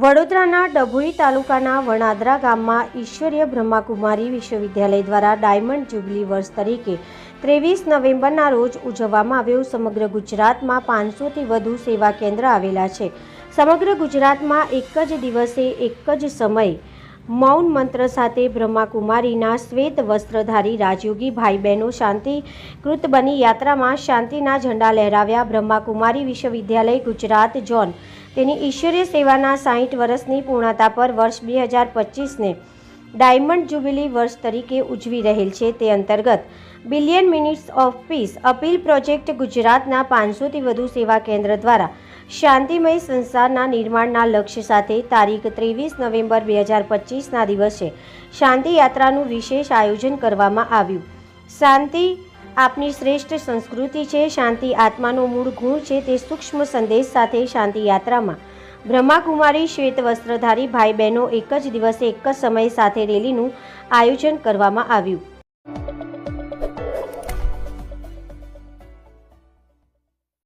વડોદરાના ડભોઈ તાલુકાના વણાદરા ગામમાં ઈશ્વરીય બ્રહ્માકુમારી વિશ્વવિદ્યાલય દ્વારા ડાયમંડ જ્યુબિલી વર્ષ તરીકે ત્રેવીસ નવેમ્બરના રોજ ઉજવવામાં આવ્યો. સમગ્ર ગુજરાતમાં પાંચસોથી વધુ સેવા કેન્દ્ર આવેલા છે. સમગ્ર ગુજરાતમાં એક જ દિવસે એક જ સમયે મૌન મંત્ર સાથે બ્રહ્માકુમારીના શ્વેત વસ્ત્રધારી રાજયોગી ભાઈ બહેનો શાંતિકૃત બની યાત્રામાં શાંતિના ઝંડા લહેરાવ્યા બ્રહ્માકુમારી વિશ્વવિદ્યાલય ગુજરાત ઝોન તેની ઈશ્વરીય સેવાના સાહીઠ વર્ષની પૂર્ણતા પર વર્ષ બે હજાર પચીસને ડાયમંડ જ્યુબિલી વર્ષ તરીકે ઉજવી રહેલ છે તે અંતર્ગત billion minutes of peace appeal project ગુજરાતના પાંચસોથી વધુ સેવા કેન્દ્ર દ્વારા શાંતિમય સંસારના નિર્માણના લક્ષ્ય સાથે તારીખ ત્રેવીસ નવેમ્બર બે હજાર પચીસના દિવસે શાંતિ યાત્રાનું વિશેષ આયોજન કરવામાં આવ્યું. શાંતિ આપની શ્રેષ્ઠ સંસ્કૃતિ છે, શાંતિ આત્માનો મૂળ ગુણ છે, તે સૂક્ષ્મ સંદેશ સાથે શાંતિ યાત્રામાં. બ્રહ્માકુમારી શ્વેત વસ્ત્રધારી ભાઈ બહેનો એક જ દિવસે એક જ સમય સાથે રેલીનું આયોજન કરવામાં આવ્યું.